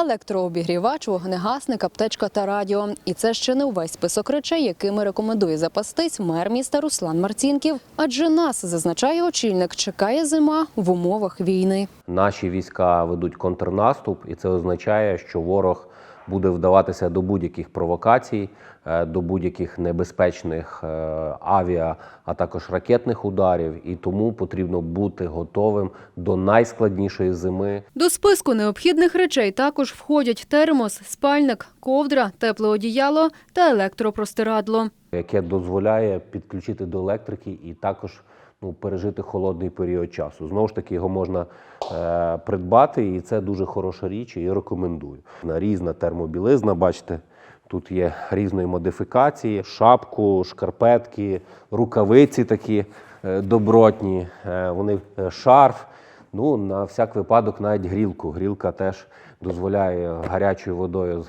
електрообігрівач, вогнегасник, аптечка та радіо. І це ще не увесь список речей, якими рекомендує запастись мер міста Руслан Марцінків. Адже нас, зазначає очільник, чекає зима в умовах війни. Наші війська ведуть контрнаступ, і це означає, що ворог буде вдаватися до будь-яких провокацій, е, до будь-яких небезпечних е, авіа, а також ракетних ударів. І тому потрібно бути готовим до найскладнішої зими. До списку необхідних речей також входять термос, спальник, ковдра, тепле одіяло та електропростирадло. яке дозволяє підключити до електрики і також ну, пережити холодний період часу. Знову ж таки, його можна е, придбати, і це дуже хороша річ, і рекомендую. На різна термобілизна, бачите, тут є різної модифікації: шапку, шкарпетки, рукавиці такі е, добротні, е, вони е, шарф. Ну, на всяк випадок навіть грілку. Грілка теж дозволяє гарячою водою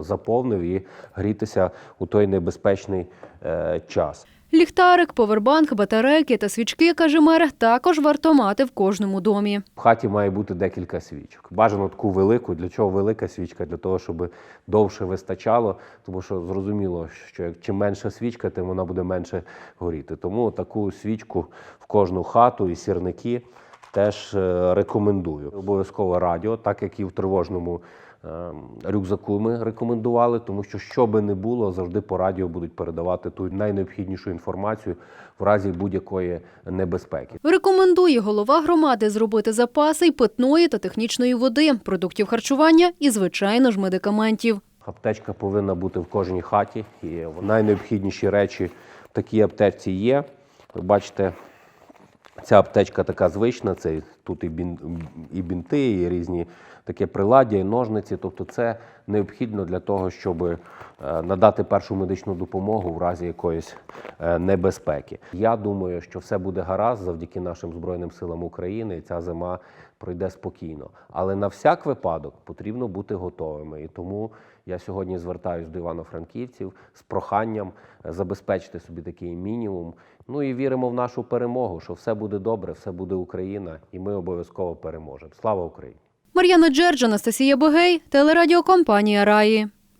заповнив і грітися у той небезпечний е, час. Ліхтарик, повербанк, батарейки та свічки, каже мер, також варто мати в кожному домі. В хаті має бути декілька свічок. Бажано таку велику. Для чого велика свічка? Для того, щоб довше вистачало, тому що зрозуміло, що чим менша свічка, тим вона буде менше горіти. Тому таку свічку в кожну хату і сірники теж е, рекомендую. Обов'язково радіо, так як і в тривожному е, рюкзаку ми рекомендували, тому що що би не було, завжди по радіо будуть передавати ту найнеобхіднішу інформацію в разі будь-якої небезпеки. Рекомендує голова громади зробити запаси й питної та технічної води, продуктів харчування і, звичайно ж, медикаментів. Аптечка повинна бути в кожній хаті. І найнеобхідніші речі в такій аптечці є. Ви бачите, ця аптечка така звична. Це тут і, і бінти, і різні таке приладдя, і ножниці. Тобто, це необхідно для того, щоб е, надати першу медичну допомогу в разі якоїсь е, небезпеки. Я думаю, що все буде гаразд завдяки нашим Збройним силам України, і ця зима пройде спокійно. Але на всяк випадок потрібно бути готовими. І тому я сьогодні звертаюся до івано-франківців з проханням е, забезпечити собі такий мінімум. Ну і віримо в нашу перемогу, що все буде добре, все буде Україна, і ми обов'язково переможемо. Слава Україні! Мар'яна Джердж, Анастасія Богей, телерадіокомпанія Раї.